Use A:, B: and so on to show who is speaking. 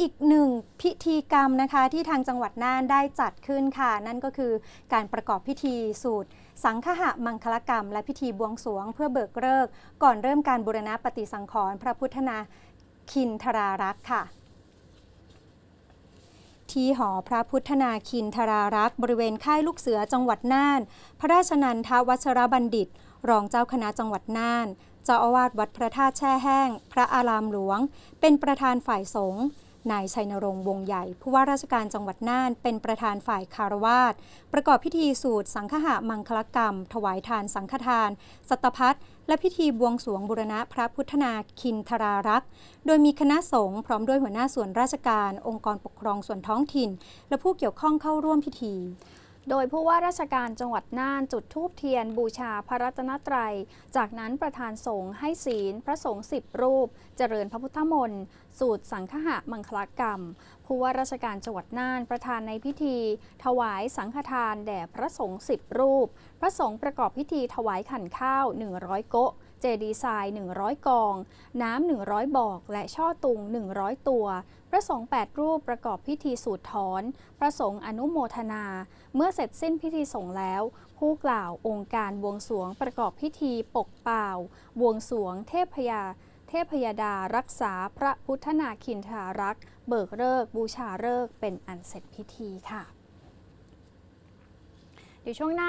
A: อีกหนึ่งพิธีกรรมนะคะที่ทางจังหวัดน่านได้จัดขึ้นค่ะ นั่นก็คือการประกอบพิธีสูตร สังฆะมังคลกรรม และพิธีบวงสรวงเพื่อเบิกเลิก ก่อนเริ่มการบูรณะปฏิสังขรณ์พระพุทธนาคินทรารักษ์ค่ะที่หอพระพุทธนาคินทรารักษ์บริเวณค่ายลูกเสือจังหวัดน่าน พระราชนันทวัชรบัณฑิต รองเจ้าคณะจังหวัดน่าน เจ้าอาวาสวัดพระธาตุแช่แห้ง พระอารามหลวง เป็นประธานฝ่ายสงฆ์ นายชัยนรงค์วงใหญ่ผู้ว่าราชการจังหวัดน่านเป็นประธานฝ่ายคารวาสประกอบพิธีสูตรสังฆะมังคลกรรม ถวายทานสังฆทาน สัตพัฒและพิธีบวงสวงบุรณะพระพุทธนาคินทรารักษ์โดยมีคณะสงฆ์พร้อมด้วยหัวหน้าส่วนราชการ องค์กรปกครองส่วนท้องถิ่น และผู้เกี่ยวข้องเข้าร่วมพิธี
B: โดยผู้ว่าราชการจังหวัดน่านจุดธูปเทียน บูชาพระรัตนตรัย จากนั้นประธานสงฆ์ให้ศีล พระสงฆ์สิบรูป เจริญพระพุทธมนต์สูตรสังฆะมังคลกรรม ผู้ว่าราชการจังหวัดน่านประธานในพิธี ถวายสังฆทานแด่พระสงฆ์สิบรูป พระสงฆ์ประกอบพิธีถวายขันข้าว 100 โกะ เจดีย์ทราย 100 กอง น้ำ 100 บอก และช่อตุง 100 ตัว พระสงฆ์8รูปประกอบพิธีสูตรถอน พระสงฆ์อนุโมทนา เมื่อเสร็จสิ้นพิธีสงฆ์แล้ว ผู้กล่าวองค์การบวงสรวงประกอบพิธีปกเป่าบวงสรวงเทพยาเทพยดารักษาพระพุทธนาคินทารักษ์ เบิกเลิกบูชาเลิกเป็นอันเสร็จพิธีค่ะ เดี๋ยวช่วงหน้า